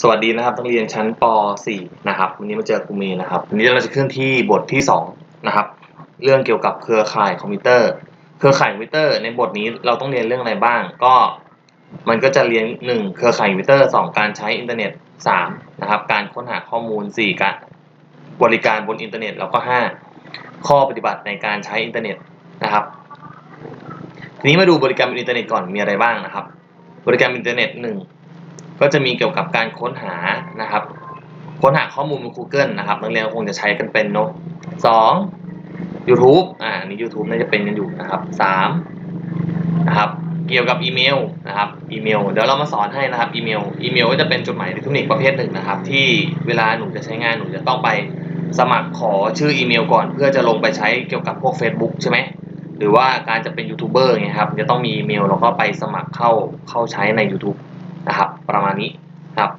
สวัสดีนะครับนักเรียนชั้นป .4 นะครับวันนี้มาเจอครูเมย์นะครับวันนี้เราจะขึ้นที่บทที่2นะครับเรื่องเกี่ยวกับเครือข่ายคอมพิวเตอร์ เครือข่ายคอมพิวเตอร์ ในบทนี้เราต้องเรียนเรื่องอะไรบ้าง ก็มันก็จะเรียน 1 เครือข่ายคอมพิวเตอร์ 2 การใช้อินเทอร์เน็ต3นะครับการค้นหาข้อมูล 4 การบริการบนอินเทอร์เน็ตแล้วก็ 5 ข้อปฏิบัติในการใช้อินเทอร์เน็ตนะครับทีนี้มาดูบริการบนอินเทอร์เน็ตก่อนมีอะไรบ้างนะครับ บริการอินเทอร์เน็ตหนึ่ง ก็จะมีเกี่ยวกับการค้นหานะครับ ค้นหาข้อมูลบน Google นะครับนักเรียนคงจะใช้กันเป็นเนาะสอง YouTube อ่านี่ YouTube น่าจะเป็นกันอยู่นะครับสามนะครับเกี่ยวกับอีเมลนะครับอีเมลเดี๋ยวเรามาสอนให้นะครับอีเมลอีเมลก็จะเป็นจดหมายอิเล็กทรอนิกส์ประเภทหนึ่งนะครับ ที่เวลาหนูจะใช้งานหนูจะต้องไปสมัครขอชื่ออีเมลก่อน เพื่อจะลงไปใช้เกี่ยวกับพวก Facebook ใช่ไหมหรือว่าการจะเป็นยูทูบเบอร์ไงครับจะต้องมีอีเมลแล้วก็ไปสมัครเข้าเข้าใช้ใน YouTube นะครับ ประมาณนี้นะครับ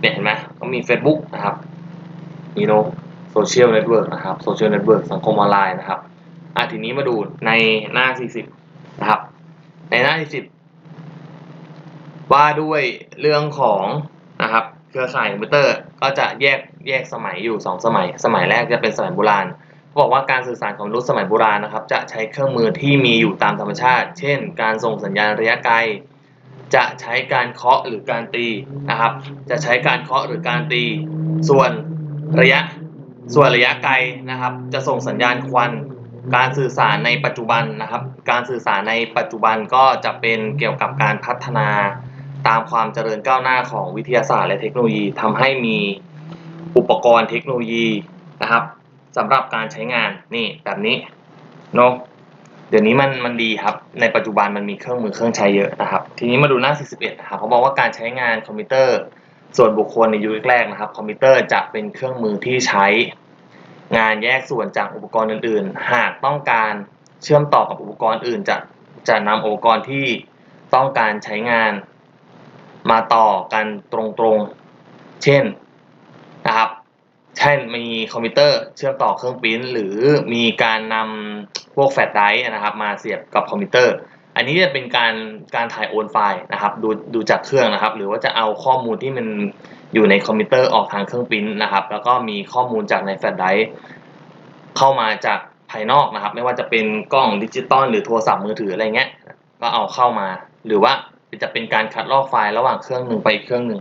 เนี่ยเห็นไหมก็มี Facebook นะครับมีโนโซเชียลเน็ตเวิร์กนะครับโซเชียลเน็ตเวิร์กสังคมออนไลน์นะครับอะทีนี้มาดูในหน้า 40 นะครับ ในหน้า 40 ว่าด้วยเรื่องของนะครับเครือข่ายคอมพิวเตอร์ก็จะแยกแยกสมัยอยู่ 2 สมัย สมัยแรกจะเป็นสมัยโบราณเขาบอกว่าการสื่อสารของมนุษย์สมัยโบราณนะครับ จะใช้เครื่องมือที่มีอยู่ตามธรรมชาติ เช่น การส่งสัญญาณระยะไกล จะใช้การเคาะหรือการตีนะครับ จะใช้การเคาะหรือการตี ส่วนระยะส่วนระยะไกลนะครับ จะส่งสัญญาณควันการสื่อสารในปัจจุบันนะครับ การสื่อสารในปัจจุบันก็จะเป็นเกี่ยวกับการพัฒนาตามความเจริญก้าวหน้าของวิทยาศาสตร์และเทคโนโลยีทำให้มีอุปกรณ์เทคโนโลยีนะครับสำหรับการใช้งานนี่แบบนี้เนาะ เดี๋ยวนี้มันมันดีครับ ในปัจจุบันมันมีเครื่องมือเครื่องใช้เยอะนะครับ ทีนี้มาดูหน้า 41 นะครับเขาบอกว่าการใช้งานคอมพิวเตอร์ ส่วนบุคคลในยุคแรกๆนะครับ คอมพิวเตอร์จะเป็นเครื่องมือที่ใช้ งานแยกส่วนจากอุปกรณ์อื่น ๆ หากต้องการเชื่อมต่อกับอุปกรณ์อื่น จะจะนำอุปกรณ์ที่ต้องการใช้งาน มาต่อกันตรงๆ เช่นนะครับเช่นมีคอมพิวเตอร์เชื่อมต่อเครื่องปริ้นท์หรือมีการนำ วกแฟลชไดรฟ์นะครับมาเสียบกับคอมพิวเตอร์ อันนี้จะเป็นการการถ่ายโอนไฟล์นะครับดูดูจากเครื่องนะครับ หรือว่าจะเอาข้อมูลที่มันอยู่ในคอมพิวเตอร์ออกทางเครื่องปริ้นท์นะครับ แล้วก็มีข้อมูลจากในแฟลชไดรฟ์เข้ามาจากภายนอกนะครับ ไม่ว่าจะเป็นกล้องดิจิตอลหรือโทรศัพท์มือถืออะไรเงี้ยก็เอาเข้ามา หรือว่าจะเป็นการคัดลอกไฟล์ระหว่างเครื่องหนึ่งไปอีกเครื่องหนึ่ง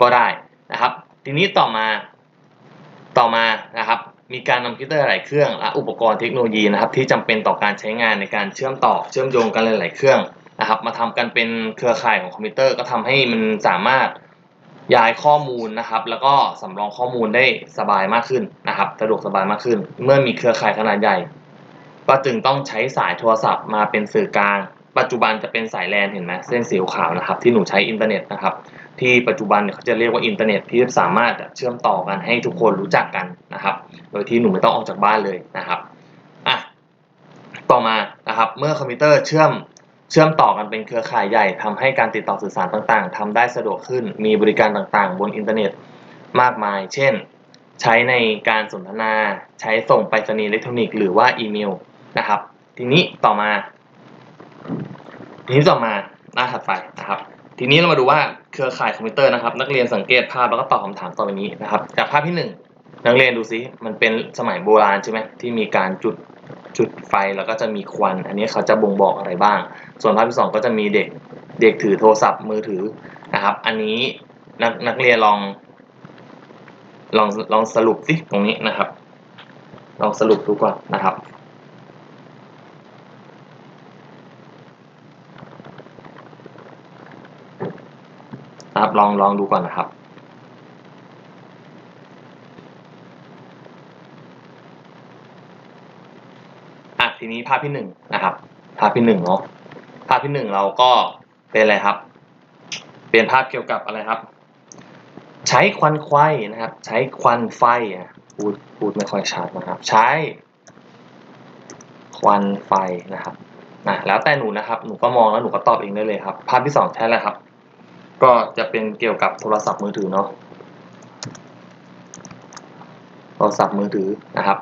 ก็ได้นะครับ ทีนี้ต่อมาต่อมานะครับ มีการนำคอมพิวเตอร์หลายเครื่องและอุปกรณ์เทคโนโลยีนะครับที่จำเป็นต่อการใช้งานในการเชื่อมต่อเชื่อมโยงกันหลาย ๆ เครื่องนะครับ มาทำกันเป็นเครือข่ายของคอมพิวเตอร์ก็ทำให้มันสามารถย้ายข้อมูลนะครับ แล้วก็สำรองข้อมูลได้สบายมากขึ้นนะครับ สะดวกสบายมากขึ้น เมื่อมีเครือข่ายขนาดใหญ่ ก็จึงต้องใช้สายโทรศัพท์มาเป็นสื่อกลาง ปัจจุบันจะเป็นสายแลนเห็นไหมเส้นสีขาวนะครับ ที่หนูใช้อินเทอร์เน็ตนะครับ ที่ปัจจุบันเนี่ยเขาจะเรียกว่าอินเทอร์เน็ตที่สามารถเชื่อมต่อกันให้ทุกคนรู้จักกันนะครับ โดยที่หนูไม่ต้องออกจากบ้านเลยนะครับอะต่อมานะครับเมื่อคอมพิวเตอร์เชื่อมเชื่อมต่อกันเป็นเครือข่ายใหญ่ทำให้การติดต่อสื่อสารต่างๆทำได้สะดวกขึ้นมีบริการต่างๆ บนอินเทอร์เน็ตมากมาย เช่น ใช้ในการสนทนา ใช้ส่งไปรษณีย์อิเล็กทรอนิกส์หรือว่าอีเมลนะครับ ทีนี้ต่อมาทีนี้ต่อมาหน้าถัดไปนะครับ ทีนี้เรามาดูว่าเครือข่ายคอมพิวเตอร์นะครับ นักเรียนสังเกตภาพแล้วก็ตอบคำถามต่อไปนี้นะครับ จากภาพที่หนึ่งนักเรียนดูซิมันเป็นสมัยโบราณใช่ไหมที่มีการจุดจุดไฟแล้วก็จะมีควัน อันนี้เขาจะบ่งบอกอะไรบ้าง ส่วนภาพที่สองก็จะมีเด็กเด็กถือโทรศัพท์มือถือนะครับ อันนี้นักนักเรียนลอง ลองลองสรุปสิตรงนี้นะครับ ลองสรุปดูก่อนนะครับ นะครับ ลองลองดูก่อนนะครับอะทีนี้ภาพที่หนึ่งนะครับ ภาพที่หนึ่งเนาะภาพที่หนึ่งเราก็เป็นอะไรครับ เป็นภาพเกี่ยวกับอะไรครับ ใช้ควันไฟนะครับ ใช้ควันไฟอะพูดพูดไม่ค่อยชัดนะครับ ใช้ ควันไฟนะครับนะแล้วแต่หนูนะครับ หนูก็มองแล้วหนูก็ตอบเองได้เลยครับ ภาพที่สองใช่แล้วครับ ก็จะเป็นเกี่ยวกับโทรศัพท์มือถือเนาะโทรศัพท์มือถือนะครับ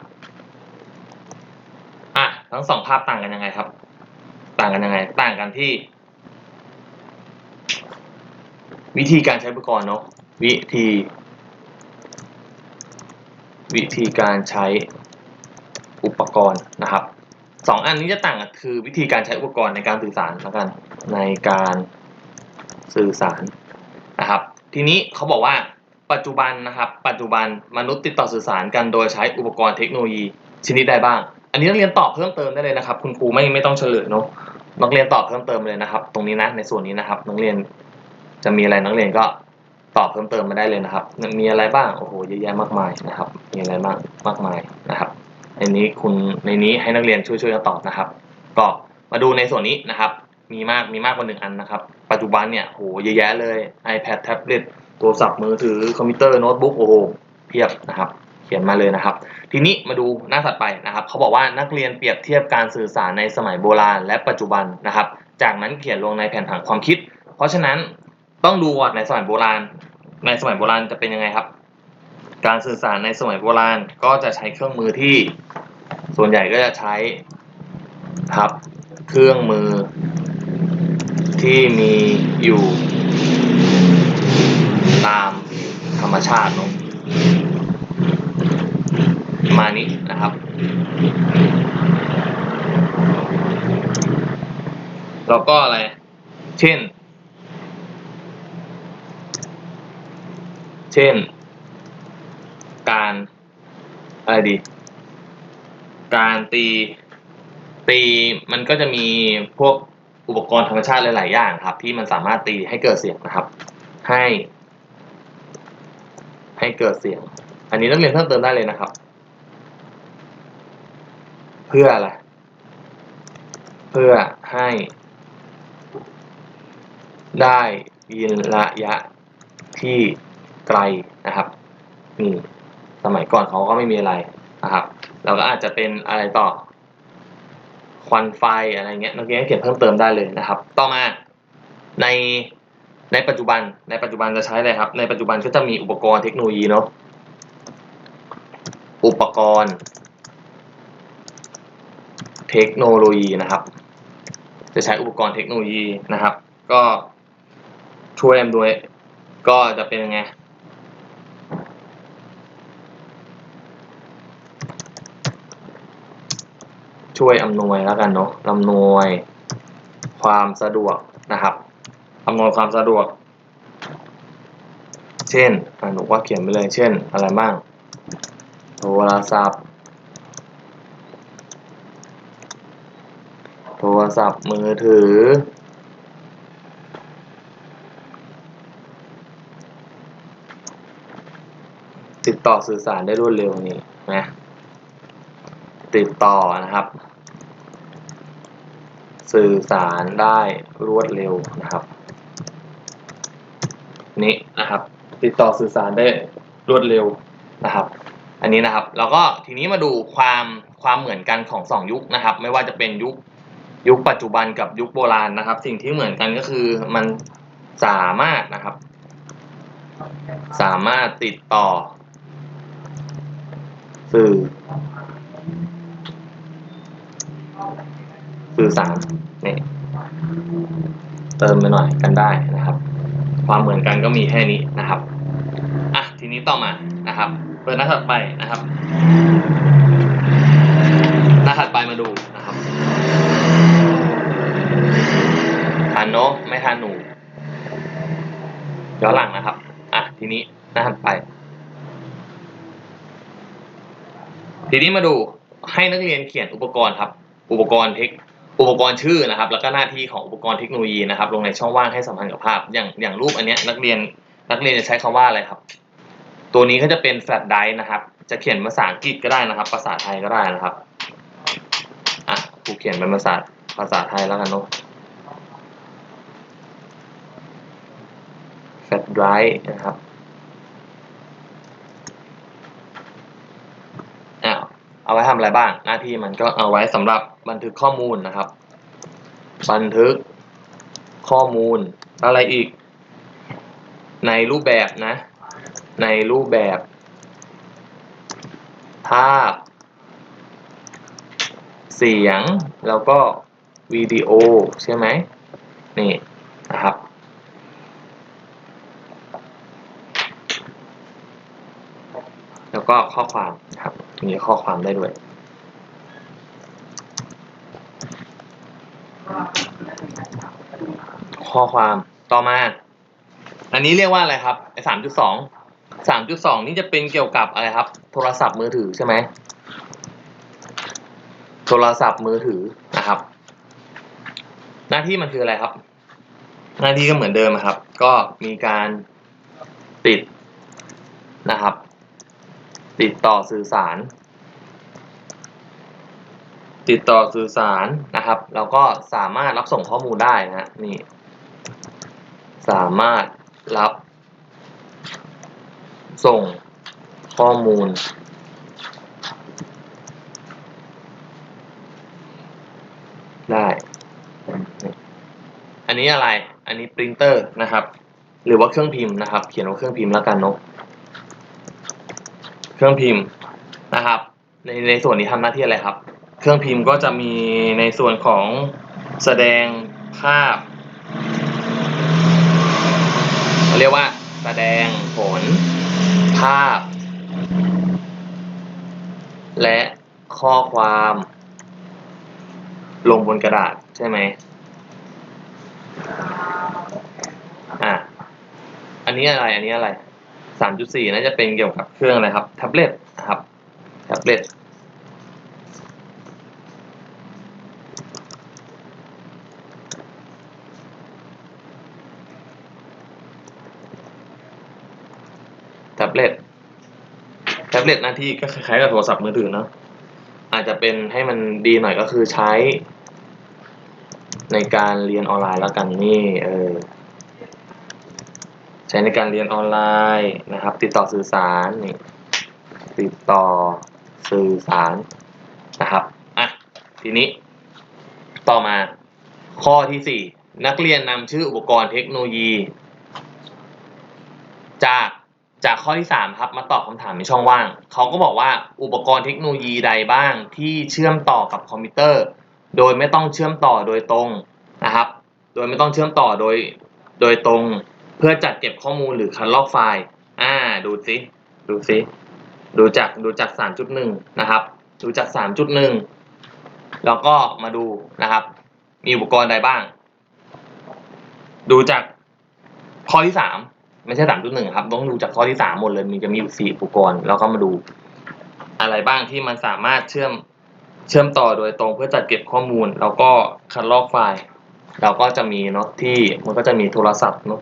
อะทั้งสองภาพต่างกันยังไงครับ ต่างกันยังไง ต่างกันที่ วิธีการใช้อุปกรณ์เนาะวิธี วิธีการใช้อุปกรณ์นะครับสองอันนี้จะต่างกันคือวิธีการใช้อุปกรณ์ในการสื่อสารแล้วกันในการ สื่อสารนะครับ ทีนี้เขาบอกว่าปัจจุบันนะครับ ปัจจุบันมนุษย์ติดต่อสื่อสารกันโดยใช้อุปกรณ์เทคโนโลยีชนิดใดบ้าง อันนี้นักเรียนตอบเพิ่มเติมได้เลยนะครับ คุณครูไม่ไม่ต้องเฉลยเนาะนักเรียนตอบเพิ่มเติมเลยนะครับ ตรงนี้นะในส่วนนี้นะครับนักเรียนจะมีอะไรนักเรียนก็ตอบเพิ่มเติมมาได้เลยนะครับ มีอะไรบ้าง โอ้โห เยอะแยะมากมายนะครับ มีอะไรบ้าง มากมายนะครับ ในนี้คุณ ในนี้ให้นักเรียนช่วยช่วยกันตอบนะครับ ก็มาดูในส่วนนี้นะครับ มีมากมีมากกว่าหนึ่งอันนะครับ ปัจจุบันเนี่ยโหเยอะแยะเลย iPad แท็บเล็ตโทรศัพท์มือถือคอมพิวเตอร์โน้ตบุ๊กโอ้โหเพียบนะครับ เขียนมาเลยนะครับ ทีนี้มาดูหน้าถัดไปนะครับเขาบอกว่านักเรียนเปรียบเทียบการสื่อสารในสมัยโบราณ และปัจจุบันนะครับ จากนั้นเขียนลงในแผนผังความคิด เพราะฉะนั้นต้องดูว่าในสมัยโบราณ ในสมัยโบราณจะเป็นยังไงครับ การสื่อสารในสมัยโบราณก็จะใช้เครื่องมือที่ส่วนใหญ่ก็จะใช้ครับเครื่องมือ ที่มีอยู่ตามธรรมชาติเนอะมานี้นะครับ แล้วก็อะไร เช่น เช่น การอะไรดี การตีตีมันก็จะมีพวก อุปกรณ์ธรรมชาติหลาย ๆ อย่างครับ ที่มันสามารถตีให้เกิดเสียงนะครับ ให้ ให้เกิดเสียง อันนี้นักเรียนเพิ่มเติมได้เลยนะครับ เพื่ออะไร เพื่อให้ ได้ยินระยะที่ไกลนะครับนี่สมัยก่อนเขาก็ไม่มีอะไรนะครับแล้วก็อาจจะเป็นอะไรต่อ ควันไฟอะไรเงี้ยนักเรียนเขียนเพิ่มเติมได้เลยนะครับ ต่อมาในในปัจจุบันในปัจจุบันจะใช้อะไรครับ ในปัจจุบันก็จะมีอุปกรณ์เทคโนโลยีเนาะอุปกรณ์ เทคโนโลยีนะครับ จะใช้อุปกรณ์เทคโนโลยีนะครับ ก็ช่วยอำนวยก็จะเป็นยังไง ช่วยอำนวยแล้วกันเนาะอำนวยความสะดวกนะครับอำนวยความสะดวก เช่นหนูว่าเขียนไปเลยเช่น อะไรบ้างโทรศัพท์ โทรศัพท์มือถือ ติดต่อสื่อสารได้รวดเร็วนี่นะ ติดต่อนะครับ สื่อสารได้รวดเร็วนะครับนี่นะครับ ติดต่อสื่อสารได้รวดเร็วนะครับ อันนี้นะครับแล้วก็ทีนี้มาดูความความเหมือนกันของสองยุคนะครับ ไม่ว่าจะเป็นยุคยุคปัจจุบันกับยุคโบราณนะครับ สิ่งที่เหมือนกันก็คือมันสามารถนะครับ สามารถติดต่อ สื่อ สื่อสารนี่เติมไปหน่อยกันได้นะครับ ความเหมือนกันก็มีแค่นี้นะครับอะทีนี้ต่อมานะครับเปิดหน้าถัดไปนะครับ หน้าถัดไปมาดูนะครับทันเนอะไม่ทันหนูย้อนหลังนะครับอะทีนี้หน้าถัดไป ทีนี้มาดูให้นักเรียนเขียนอุปกรณ์ครับ อุปกรณ์เทคอุปกรณ์ชื่อนะครับ แล้วก็หน้าที่ของอุปกรณ์เทคโนโลยีนะครับ ลงในช่องว่างให้สัมพันธ์กับภาพ อย่างอย่างรูปอันเนี้ยนักเรียนนักเรียนจะใช้คำว่าอะไรครับ ตัวนี้ก็จะเป็นแฟลชไดร์นะครับ จะเขียนภาษาอังกฤษก็ได้นะครับ ภาษาไทยก็ได้นะครับอะครูเขียนเป็นภาษาภาษาไทยแล้วกันเนาะแฟลชไดร์นะครับ อ้าว เอาไว้ทำอะไรบ้าง หน้าที่มันก็เอาไว้สำหรับบันทึกข้อมูลนะครับ บันทึกข้อมูลอะไรอีก ในรูปแบบนะ ในรูปแบบ ภาพ เสียงแล้วก็วิดีโอใช่ไหมนี่นะครับแล้วก็ข้อความครับ มีข้อความได้ด้วย ข้อความต่อมา อันนี้เรียกว่าอะไรครับไอ้สามจุดสองสามจุดสองนี่จะเป็นเกี่ยวกับอะไรครับ โทรศัพท์มือถือใช่ไหมโทรศัพท์มือถือนะครับ หน้าที่มันคืออะไรครับ หน้าที่ก็เหมือนเดิมครับ ก็มีการติดนะครับ ติดต่อสื่อสาร ติดต่อสื่อสารนะครับ แล้วก็สามารถรับส่งข้อมูลได้นะฮะนี่ สามารถรับ ส่งข้อมูล ได้ อันนี้อะไร อันนี้ปรินเตอร์นะครับ หรือว่าเครื่องพิมพ์นะครับ เขียนว่าเครื่องพิมพ์แล้วกันเนาะ เครื่องพิมพ์นะครับ ในในส่วนนี้ทำหน้าที่อะไรครับ เครื่องพิมพ์ก็จะมีในส่วนของแสดงภาพเขาเรียกว่า แสดงผล ภาพ และข้อความ ลงบนกระดาษใช่ไหมอะอันนี้อะไร อันนี้อะไร สามจุดสี่น่าจะเป็นเกี่ยวกับเครื่องอะไรครับ แท็บเล็ตนะครับ แท็บเล็ตแท็บเล็ตแท็บเล็ตหน้าที่ก็คล้ายๆกับโทรศัพท์มือถือเนาะอาจจะเป็นให้มันดีหน่อยก็คือใช้ ในการเรียนออนไลน์แล้วกันนี่เออ ช้ในการเรียนออนไลน์นะครับ ติดต่อสื่อสารนี่ติดต่อสื่อสารนะครับอะทีนี้ ต่อมาข้อที่สี่นักเรียนนำชื่ออุปกรณ์เทคโนโลยี จากจากข้อที่สามครับ มาตอบคำถามในช่องว่าง เขาก็บอกว่าอุปกรณ์เทคโนโลยีใดบ้างที่เชื่อมต่อกับคอมพิวเตอร์ โดยไม่ต้องเชื่อมต่อโดยตรงนะครับ โดยไม่ต้องเชื่อมต่อโดยโดยตรง พื่อจัดเก็บข้อมูลหรือคัดลอกไฟล์ อ่า ดูสิดูสิดูจาก ดูจาก 3.1 นะครับ ดูจาก 3.1 แล้วก็มาดูนะครับ มีอุปกรณ์ใดบ้าง ดูจากข้อที่ 3 ไม่ใช่ 3.1 ครับ ต้องดูจากข้อที่ 3 หมดเลย มีจะมีอยู่ 4 อุปกรณ์ แล้วก็มาดู อะไรบ้างที่มันสามารถเชื่อม เชื่อมต่อโดยตรงเพื่อจัดเก็บข้อมูล แล้วก็คัดลอกไฟล์ เราก็จะมีเนาะที่มันก็จะมีโทรศัพท์เนาะ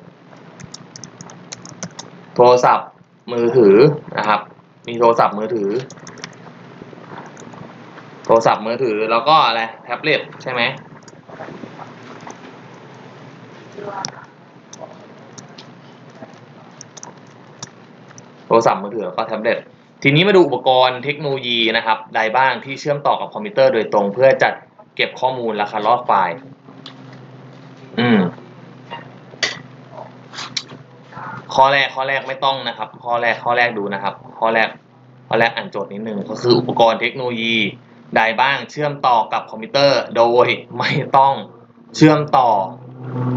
โทรศัพท์มือถือนะครับ มีโทรศัพท์มือถือ โทรศัพท์มือถือแล้วก็อะไรแท็บเล็ตใช่ไหมโทรศัพท์มือถือแล้วก็แท็บเล็ตทีนี้มาดูอุปกรณ์เทคโนโลยีนะครับใดบ้างที่เชื่อมต่อกับคอมพิวเตอร์โดยตรงเพื่อจัดเก็บข้อมูลและคัดลอกไฟล์ อืม ข้อแรกข้อแรกไม่ต้องนะครับ ข้อแรกข้อแรกดูนะครับ ข้อแรกข้อแรกอ่านโจทย์นิดนึงก็คืออุปกรณ์เทคโนโลยีใดบ้างเชื่อมต่อกับคอมพิวเตอร์ โดยไม่ต้องเชื่อมต่อ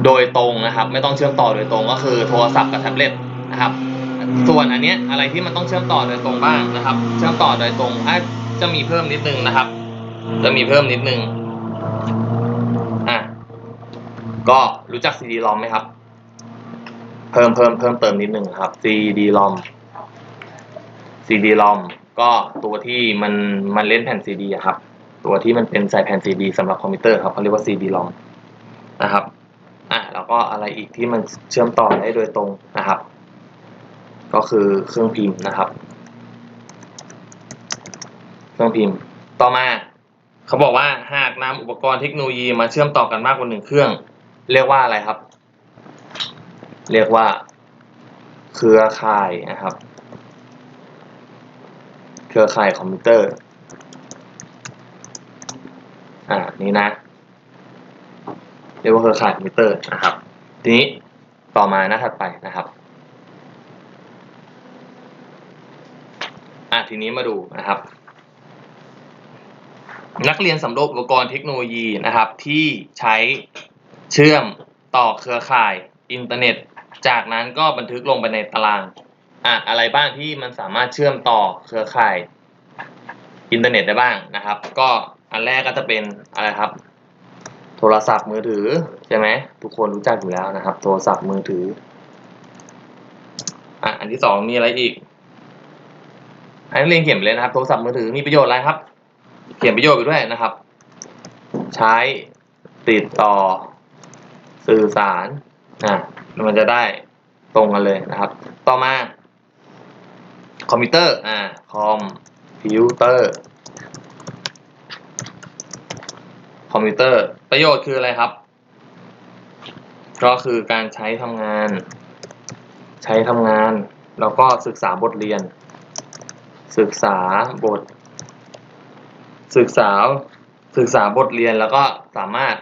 โดยตรงนะครับ ไม่ต้องเชื่อมต่อโดยตรงก็คือโทรศัพท์กับแท็บเล็ตนะครับ ส่วนอันเนี้ยอะไรที่มันต้องเชื่อมต่อโดยตรงบ้างนะครับ เชื่อมต่อโดยตรงอะจะมีเพิ่มนิดนึงนะครับ จะมีเพิ่มนิดนึงอะก็รู้จัก CD-ROM ไหมครับ เพิ่มเพิ่มเพิ่มเติมนิดนึงครับ CD-ROM CD-ROM ก็ตัวที่มันมันเล่นแผ่น CD อะครับ ตัวที่มันเป็นใส่แผ่น CD สำหรับคอมพิวเตอร์ครับเขาเรียกว่า CD-ROM นะครับอะแล้วก็อะไรอีกที่มันเชื่อมต่อได้โดยตรงนะครับ ก็คือเครื่องพิมพ์นะครับ เครื่องพิมพ์ต่อมาเขาบอกว่าหากนำอุปกรณ์เทคโนโลยีมาเชื่อมต่อกันมากกว่าหนึ่งเครื่อง เรียกว่าอะไรครับ เรียกว่า เครือข่ายนะครับ เครือข่ายคอมพิวเตอร์อ่านี่นะ เรียกว่าเครือข่ายคอมพิวเตอร์นะครับ ทีนี้ต่อมาหน้าถัดไปนะครับอะทีนี้มาดูนะครับ นักเรียนสำรวจอุปกรณ์เทคโนโลยีนะครับ ที่ใช้เชื่อมต่อเครือข่ายอินเทอร์เน็ต จากนั้นก็บันทึกลงไปในตารางอะอะไรบ้างที่มันสามารถเชื่อมต่อเครือข่ายอินเทอร์เน็ตได้บ้างนะครับ ก็อันแรกก็จะเป็นอะไรครับ โทรศัพท์มือถือใช่ไหมทุกคนรู้จักอยู่แล้วนะครับ โทรศัพท์มือถืออะอันที่สองมีอะไรอีกอันนี้เรียนเขียนไปเลยนะครับ โทรศัพท์มือถือมีประโยชน์อะไรครับ เขียนประโยชน์ไปด้วยนะครับ ใช้ติดต่อสื่อสาร อะมันจะได้ตรงกันเลยนะครับ ต่อมาคอมพิวเตอร์อ่าคอมพิวเตอร์คอมพิวเตอร์ ประโยชน์คืออะไรครับ ก็คือการใช้ทำงาน ใช้ทำงาน แล้วก็ศึกษาบทเรียน ศึกษาบท ศึกษาศึกษาบทเรียนแล้วก็สามารถ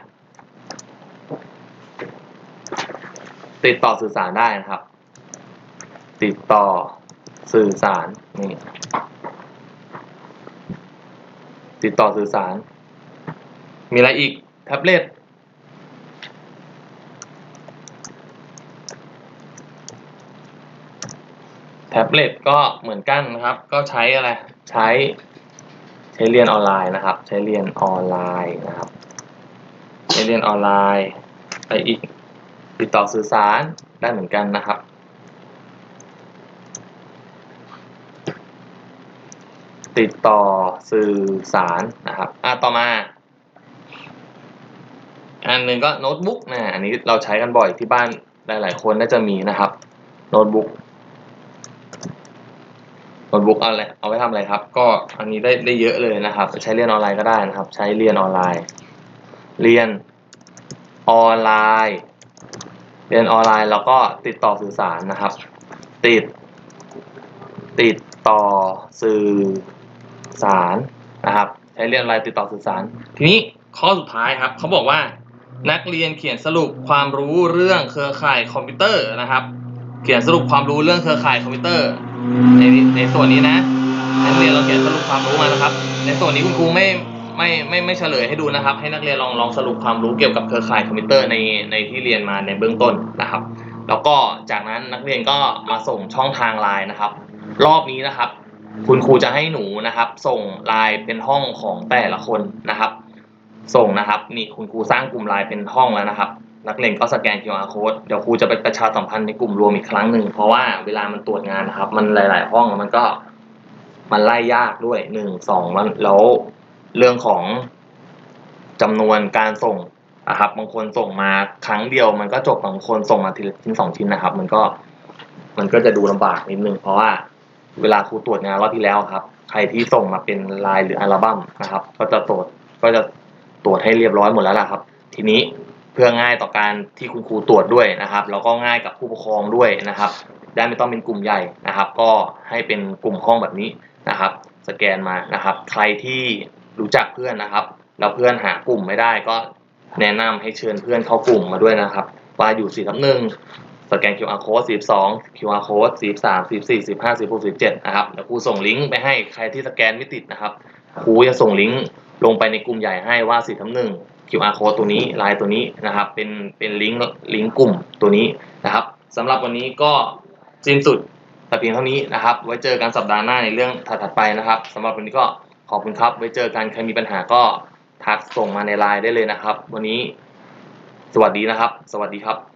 ติดต่อสื่อสารได้นะครับ ติดต่อสื่อสารนี่ติดต่อสื่อสาร มีอะไรอีก แท็บเล็ตแท็บเล็ตก็เหมือนกันนะครับ ก็ใช้อะไร ใช้ ใช้เรียนออนไลน์นะครับ ใช้เรียนออนไลน์นะครับ ใช้เรียนออนไลน์ไปอีก ติดต่อสื่อสารได้เหมือนกันนะครับ ติดต่อสื่อสารนะครับอะต่อมา อันหนึ่งก็โน้ตบุ๊กนะอันนี้เราใช้กันบ่อยที่บ้านหลาย ๆ คนน่าจะมีนะครับโน้ตบุ๊กโน้ตบุ๊กเอาอะไรเอาไว้ทำอะไรครับ ก็อันนี้ได้ได้เยอะเลยนะครับ ใช้เรียนออนไลน์ก็ได้นะครับ ใช้เรียนออนไลน์ เรียนออนไลน์ เรียนออนไลน์แล้วก็ติดต่อสื่อสารนะครับ ติด ติดต่อสื่อสารนะครับ ใช้เรียนออนไลน์ติดต่อสื่อสาร ทีนี้ข้อสุดท้ายครับเขาบอกว่านักเรียนเขียนสรุปความรู้เรื่องเครือข่ายคอมพิวเตอร์นะครับ เขียนสรุปความรู้เรื่องเครือข่ายคอมพิวเตอร์ ในในส่วนนี้นะนักเรียนลองเขียนสรุปความรู้มานะครับ ในส่วนนี้คุณครูไม่ ไม่ไม่ไม่เฉลยให้ดูนะครับ ให้นักเรียนลองลองสรุปความรู้เกี่ยวกับเครือข่ายคอมพิวเตอร์ในในที่เรียนมาในเบื้องต้นนะครับ แล้วก็จากนั้นนักเรียนก็มาส่งช่องทางไลน์นะครับ รอบนี้นะครับ คุณครูจะให้หนูนะครับ ส่งไลน์เป็นห้องของแต่ละคนนะครับ ส่งนะครับนี่คุณครูสร้างกลุ่มไลน์เป็นห้องแล้วนะครับ นักเรียนก็สแกน QR code เดี๋ยวครูจะไปประชาสัมพันธ์ในกลุ่มรวมอีกครั้งหนึ่งเพราะว่าเวลามันตรวจงานนะครับ มันหลาย ๆ ห้องมันก็มันไล่ยากด้วยหนึ่งสองแล้วแล้ว เรื่องของจำนวนการส่งนะครับบางคนส่งมาครั้งเดียว มันก็จบบางคนส่งมาทีละชิ้นสองชิ้นนะครับ มันก็มันก็จะดูลำบากนิดนึงเพราะว่าเวลาครูตรวจงานรอบที่แล้วครับ ใครที่ส่งมาเป็นลายหรืออัลบั้มนะครับ ก็จะตรวจก็จะตรวจให้เรียบร้อยหมดแล้วล่ะครับ ทีนี้เพื่อง่ายต่อการที่คุณครูตรวจด้วยนะครับแล้วก็ง่ายกับผู้ปกครองด้วยนะครับ ได้ไม่ต้องเป็นกลุ่มใหญ่นะครับ ก็ให้เป็นกลุ่มห้องแบบนี้นะครับ สแกนมานะครับ ใครที่ รู้จักเพื่อนนะครับ แล้วเพื่อนหากลุ่มไม่ได้ก็แนะนำให้เชิญเพื่อนเข้ากลุ่มมาด้วยนะครับว่าอยู่สี่ทับหนึ่งสแกน QR code 42 QR code 43 44 15 16 17นะครับเดี๋ยวครูส่งลิงก์ไปให้ใครที่สแกนไม่ติดนะครับครูจะส่งลิงก์ลงไปในกลุ่มใหญ่ให้ว่าสี่ทับหนึ่ง QR code ตัวนี้ไลน์ตัวนี้นะครับ เป็นเป็นลิงก์ลิงก์กลุ่มตัวนี้นะครับสำหรับวันนี้ก็สิ้นสุดแต่เพียงเท่านี้นะครับ ไว้เจอกันสัปดาห์หน้าในเรื่องถัดๆไปนะครับสำหรับวันนี้ก็ ขอบคุณครับ ไว้เจอกันใครมีปัญหาก็ทักส่งมาในไลน์ได้เลยนะครับ วันนี้สวัสดีนะครับ สวัสดีครับ